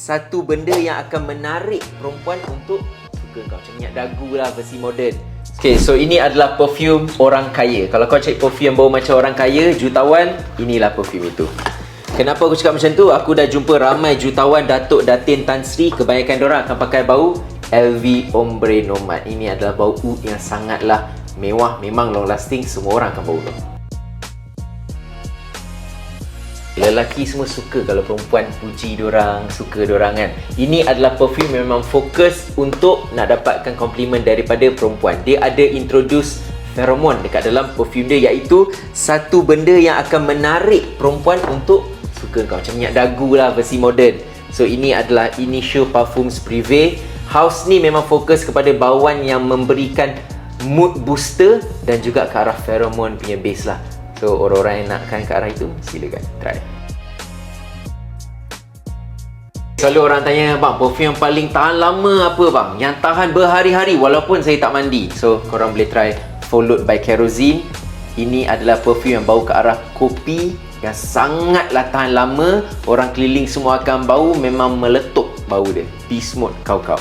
satu benda yang akan menarik perempuan untuk suka kau macam minyak dagu lah versi moden Okay, so ini adalah perfume orang kaya. Kalau kau cari perfume bau macam orang kaya, jutawan, inilah perfume itu. Kenapa aku cakap macam tu? Aku dah jumpa ramai jutawan Datuk Datin Tan Sri Kebanyakan orang akan pakai bau LV Ombre Nomad Ini adalah bau oud yang sangatlah mewah Memang long lasting, semua orang akan bau tu Lelaki semua suka kalau perempuan puji diorang, suka diorang kan. Ini adalah perfume memang fokus untuk nak dapatkan komplimen daripada perempuan. Dia ada introduce pheromone dekat dalam perfume dia iaitu satu benda yang akan menarik perempuan untuk suka kau. Macam minyak dagu lah versi moden so ini adalah initial parfums privé. House ni memang fokus kepada bauan yang memberikan mood booster dan juga ke arah pheromone punya base lah so orang-orang yang nakkan ke arah itu silakan try Selalu orang tanya, bang, perfume yang paling tahan lama apa bang? Yang tahan berhari-hari walaupun saya tak mandi. So, korang boleh try followed by kerosene. Ini adalah perfume yang bau ke arah kopi yang sangatlah tahan lama. Orang keliling semua akan bau, memang meletup bau dia. Peace mode kau-kau.